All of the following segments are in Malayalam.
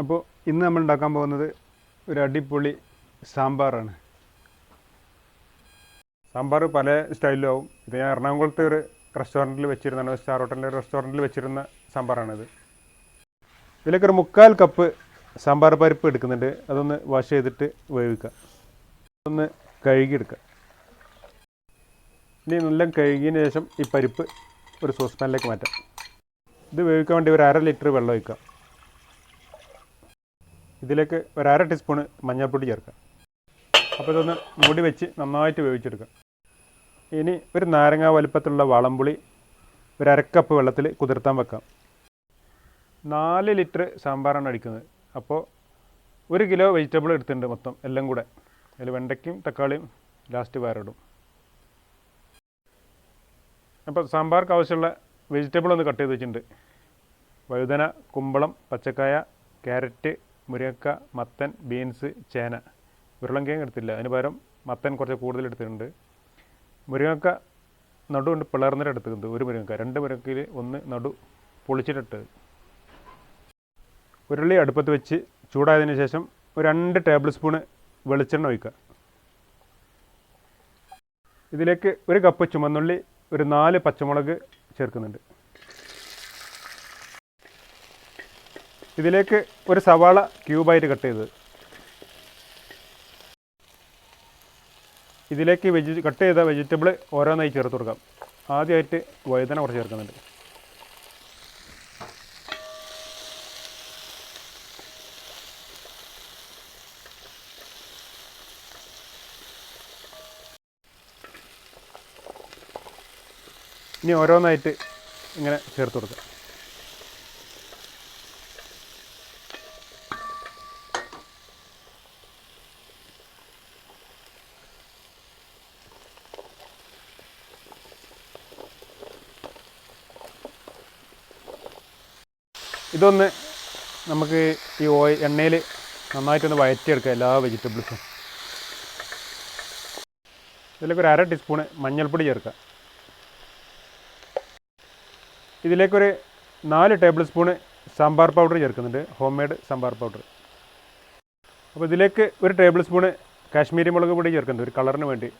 അപ്പോൾ ഇന്ന് നമ്മൾ ഉണ്ടാക്കാൻ പോകുന്നത് ഒരു അടിപൊളി സാമ്പാറാണ്. സാമ്പാർ പല സ്റ്റൈലിലാവും ഇത് ഞാൻ എറണാകുളത്തെ ഒരു റെസ്റ്റോറന്റിൽ വെച്ചിരുന്ന സ്റ്റാർ ഹോട്ടലിലെ റെസ്റ്റോറന്റിൽ വെച്ചിരുന്ന സാമ്പാറാണിത്. ഇതിലേക്ക് ഒരു മുക്കാൽ കപ്പ് സാമ്പാർ പരിപ്പ് എടുക്കുന്നുണ്ട്. അതൊന്ന് വാഷ് ചെയ്തിട്ട് വേവിക്കുക. ഒന്ന് കഴുകിയെടുക്കുക. ഇനി നല്ല കഴുകിയതിന് ശേഷം ഈ പരിപ്പ് ഒരു സോസ് പാനിലേക്ക് മാറ്റാം. ഇത് വേവിക്കാൻ വേണ്ടി ഒരു അര ലിറ്റർ വെള്ളം ഒഴിക്കാം. ഇതിലേക്ക് ഒരു അര ടീസ്പൂണ് മഞ്ഞൾപ്പൊടി ചേർക്കാം അപ്പോൾ ഇതൊന്ന് മൂടി വെച്ച് നന്നായിട്ട് വേവിച്ചെടുക്കാം ഇനി ഒരു നാരങ്ങ വലുപ്പത്തിലുള്ള വളംപുളി ഒരു അരക്കപ്പ് വെള്ളത്തിൽ കുതിർത്താൻ വെക്കാം. നാല് ലിറ്റർ സാമ്പാറാണ് അടിക്കുന്നത്. അപ്പോൾ ഒരു കിലോ വെജിറ്റബിൾ എടുത്തിട്ടുണ്ട് മൊത്തം എല്ലാം കൂടെ. അതിൽ വെണ്ടയ്ക്കും തക്കാളിയും ലാസ്റ്റ് വേറിടും അപ്പോൾ സാമ്പാർക്ക് ആവശ്യമുള്ള വെജിറ്റബിൾ ഒന്ന് കട്ട് ചെയ്ത് വെച്ചിട്ടുണ്ട്. വഴുതന കുമ്പളം പച്ചക്കായ ക്യാരറ്റ് മുരിങ്ങക്ക മത്തൻ ബീൻസ് ചേന. ഉരുളൻകിഴങ്ങ് എടുത്തില്ല. അതിന് പകരം മത്തൻ കുറച്ച് കൂടുതൽ എടുത്തിട്ടുണ്ട്. മുരിങ്ങക്ക നടു കൊണ്ട് പിളർന്നിട്ട് എടുത്തിട്ടുണ്ട്. ഒരു മുരിങ്ങക്ക. രണ്ട് മുരിങ്ങക്കയിൽ ഒന്ന് നടു പൊളിച്ചിട്ടിട്ട്. ഉരുളി അടുപ്പത്ത് വെച്ച് ചൂടായതിന് ശേഷം ഒരു രണ്ട് ടേബിൾ സ്പൂണ് വെളിച്ചെണ്ണ ഒഴിക്കുക. ഇതിലേക്ക് ഒരു കപ്പ് ചുമന്നുള്ളി ഒരു നാല് പച്ചമുളക് ചേർക്കുന്നുണ്ട്. ഇതിലേക്ക് ഒരു സവാള ക്യൂബായിട്ട് കട്ട് ചെയ്തത് ഇതിലേക്ക് വെജി കട്ട് ചെയ്ത വെജിറ്റബിൾ ഓരോന്നായി ചേർത്ത് കൊടുക്കാം. ആദ്യമായിട്ട് വഴുതന കുറച്ച് ചേർക്കുന്നുണ്ട്. ഇനി ഓരോന്നായിട്ട് ഇങ്ങനെ ചേർത്ത് കൊടുക്കാം. ഇതൊന്ന് നമുക്ക് ഈ ഓയിൽ എണ്ണയിൽ നന്നായിട്ടൊന്ന് വഴറ്റിയെടുക്കാം എല്ലാ വെജിറ്റബിൾസും. ഇതിലേക്ക് ഒരു അര ടീസ്പൂണ് മഞ്ഞൾപ്പൊടി ചേർക്കുക. ഇതിലേക്കൊരു നാല് ടേബിൾ സ്പൂണ് സാമ്പാർ പൗഡർ ചേർക്കുന്നുണ്ട്. Homemade sambar powder. അപ്പോൾ ഇതിലേക്ക് ഒരു ടേബിൾ സ്പൂണ് കാശ്മീരി മുളക് പൊടി ചേർക്കുന്നുണ്ട്. ഒരു കളറിന് വേണ്ടി.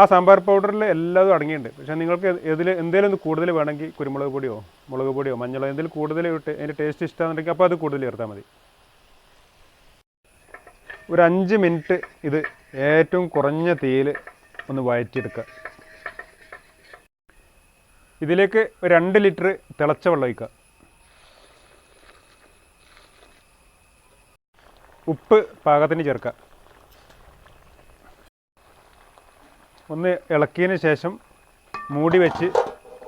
ആ സാമ്പാർ പൗഡറിൽ എല്ലാതും അടങ്ങിയിട്ടുണ്ട്. പക്ഷേ നിങ്ങൾക്ക് ഇതിൽ എന്തെങ്കിലും ഒന്ന് കൂടുതൽ വേണമെങ്കിൽ കുരുമുളക് പൊടിയോ മുളക് പൊടിയോ മഞ്ഞളോ എന്തെങ്കിലും കൂടുതൽ ഇട്ട് അതിന്റെ ടേസ്റ്റ് ഇഷ്ടമാണെന്നുണ്ടെങ്കിൽ അപ്പോൾ അത് കൂടുതൽ ചേർത്താൽ മതി. ഒരു അഞ്ച് മിനിറ്റ് ഇത് ഏറ്റവും കുറഞ്ഞ തീയിൽ ഒന്ന് വഴറ്റിയെടുക്കുക. ഇതിലേക്ക് രണ്ട് ലിറ്റർ തിളച്ച വെള്ളം ഒഴിക്കുക. ഉപ്പ് പാകത്തിന് ചേർക്കുക. ഒന്ന് ഇളക്കിയതിന് ശേഷം മൂടി വെച്ച്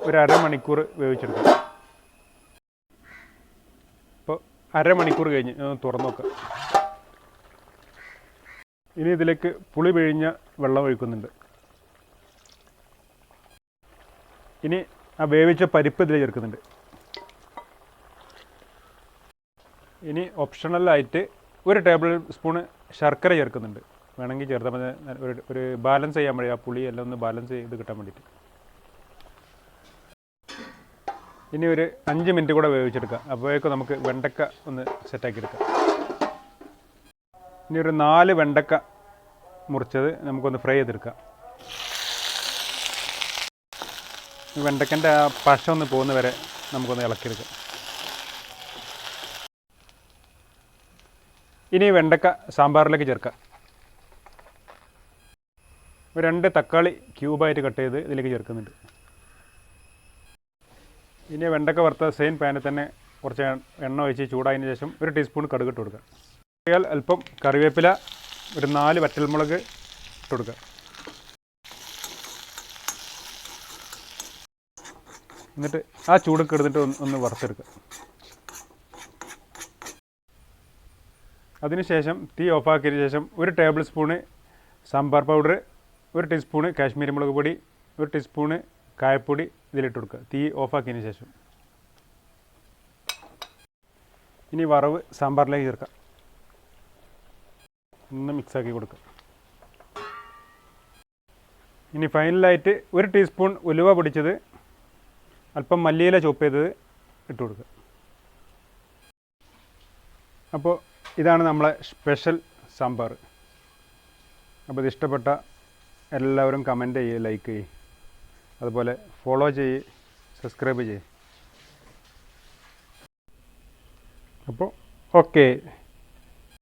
ഒരു അരമണിക്കൂർ വേവിച്ചെടുക്കുക ഇപ്പോൾ അരമണിക്കൂർ കഴിഞ്ഞ്. തുറന്നു നോക്കാം. ഇനി ഇതിലേക്ക് പുളി പിഴിഞ്ഞ വെള്ളം ഒഴിക്കുന്നുണ്ട്. ഇനി ആ വേവിച്ച പരിപ്പ് ഇതിൽ ചേർക്കുന്നുണ്ട്. ഇനി ഓപ്ഷണലായിട്ട് ഒരു ടേബിൾ സ്പൂണ് ശർക്കര ചേർക്കുന്നുണ്ട്. വേണമെങ്കിൽ ചേർത്താൽ മതി ഒരു ഒരു ബാലൻസ് ചെയ്യാൻ വേണ്ടി ആ പുളി എല്ലാം ഒന്ന് ബാലൻസ് ചെയ്ത് കിട്ടാൻ വേണ്ടിയിട്ട്. ഇനി ഒരു അഞ്ച് മിനിറ്റ് കൂടെ വേവിച്ചെടുക്കാം. അപ്പോഴേക്കും നമുക്ക് വെണ്ടക്ക ഒന്ന് സെറ്റാക്കി എടുക്കാം. ഇനി ഒരു നാല് വെണ്ടക്ക മുറിച്ചത് നമുക്കൊന്ന് ഫ്രൈ ചെയ്തെടുക്കാം. വെണ്ടക്കന്റെ ആ പശ ഒന്ന് പോകുന്ന വരെ നമുക്കൊന്ന് ഇളക്കിയെടുക്കാം. ഇനി വെണ്ടക്ക സാമ്പാറിലേക്ക് ചേർക്കാം. രണ്ട് തക്കാളി ക്യൂബായിട്ട് കട്ട് ചെയ്ത് ഇതിലേക്ക് ചേർക്കുന്നുണ്ട്. ഇനി വെണ്ടക്ക വറുത്ത സെയിം പാനിൽ തന്നെ കുറച്ച് എണ്ണ ഒഴിച്ച് ചൂടായതിന് ശേഷം ഒരു ടീസ്പൂൺ കടുക് ഇട്ട് കൊടുക്കുക. അല്പം കറിവേപ്പില ഒരു നാല് വറ്റൽമുളക് ഇട്ട് കൊടുക്കുക. എന്നിട്ട് ആ ചൂടൊക്കെ എടുത്തിട്ട് ഒന്ന് ഒന്ന് വറുത്തെടുക്കുക. അതിനുശേഷം തീ ഓഫാക്കിയതിന് ശേഷം ഒരു ടേബിൾ സ്പൂണ് സാമ്പാർ പൗഡർ ഒരു ടീസ്പൂണ് കാശ്മീരി മുളക് പൊടി ഒരു ടീസ്പൂണ് കായപ്പൊടി ഇതിലിട്ട് കൊടുക്കുക. തീ ഓഫാക്കിയതിന് ശേഷം. ഇനി വറവ് സാമ്പാറിലേക്ക് ചേർക്കാം. ഒന്ന് മിക്സാക്കി കൊടുക്കുക. ഇനി ഫൈനലായിട്ട് ഒരു ടീസ്പൂൺ ഉലുവ പൊടിച്ചത് അല്പം മല്ലിയില ചോപ്പ് ചെയ്തത് ഇട്ട് കൊടുക്കുക. അപ്പോൾ ഇതാണ് നമ്മളെ സ്പെഷ്യൽ സാമ്പാർ. അപ്പോൾ ഇത് ഇഷ്ടപ്പെട്ട എല്ലാവരും കമന്റ് ചെയ്യുക ലൈക്ക് ചെയ്യുക അതുപോലെ ഫോളോ ചെയ്യുക സബ്സ്ക്രൈബ് ചെയ്യുക അപ്പോൾ ഓക്കെ